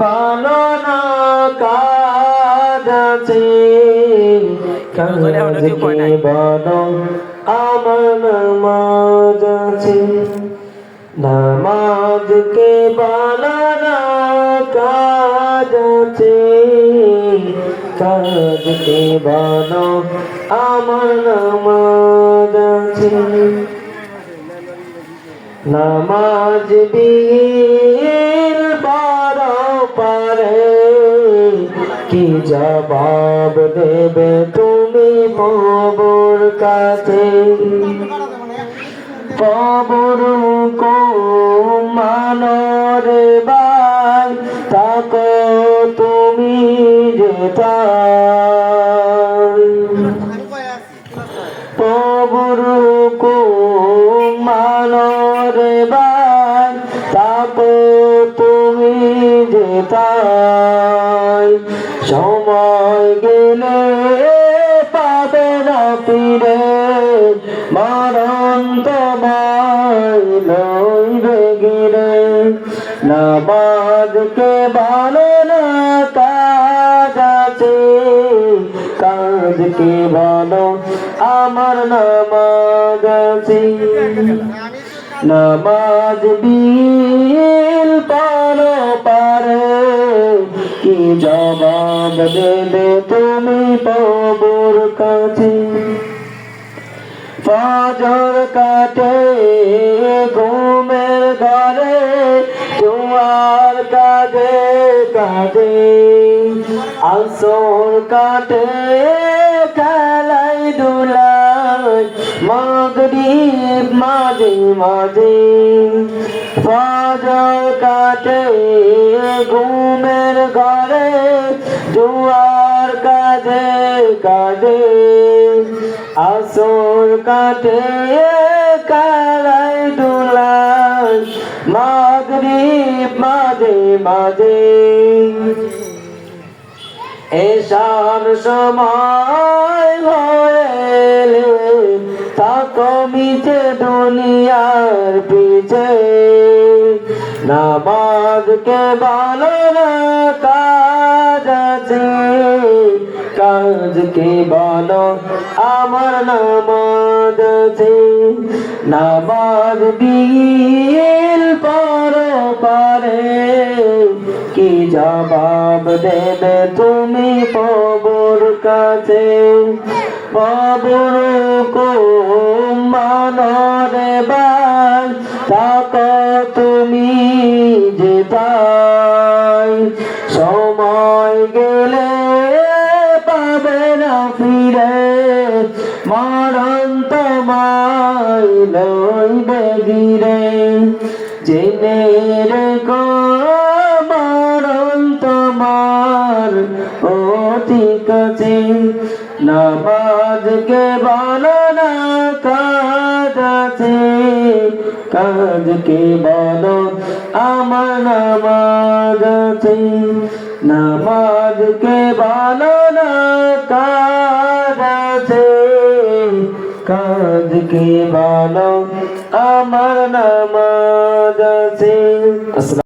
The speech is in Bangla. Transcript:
ভালো না কাজ আছে ভালো আমার নামাজ আছে নামাজকে ভালো না কাজ আছে কাজকে ভালো আমার নামাজ আছে নামাজ বীর জবাব দেবে তুমি কবর কাছে। কবর কো মানরে বাই তাকো তুমি যেতাই কবর কো মানরে বাই তাকো তুমি যেতাই সময় গেলে পাবে না ফিরে। মরণ তোমায় লইবে গিরে। নামাজকে ভালো না কাজ আছে। কাজকে ভালো আমার নামাজ আছে। নামাজ বিল পার পারে। কি জবাব দেবে তুমি পবর কাছে। ফজর কাটে, ঘুমের ঘরে, জোয়ার কাজে কাজে। আসর কাটে, খেলাই দুলাই মগরিব মাঝে মাঝে। ফজর কাটে, ঘুমের ঘরে জোয়ার কাজে কাজে আসর কাটে, কালাই দুলাই মাগরিব মাঝে মাঝে। এসার সময় হয়েলে তা কমিছে দুনিয়ার পিছে। নামাজকে ভালো কাজ আছে কাজকে ভালো, আমার নামাজ আছে। নামাজ দিল পর পারে। কি জবাব দেবে তুমি পবর কাছে? পবর কো মানরে বাই তাক তুমি যেতাই সময় গেলে পাবে না ফিরে। মরণ তোমায় লইবে গিরে। জেনে রেখো মরণ তোমার অতি কাছে নামাজকে বলো না কাজ আছে কাজকে বলো আমার নামাজ আছে নামাজকে বলো না কাজ আছে কাজকে বলো আমার নামাজ আছে আসসালামু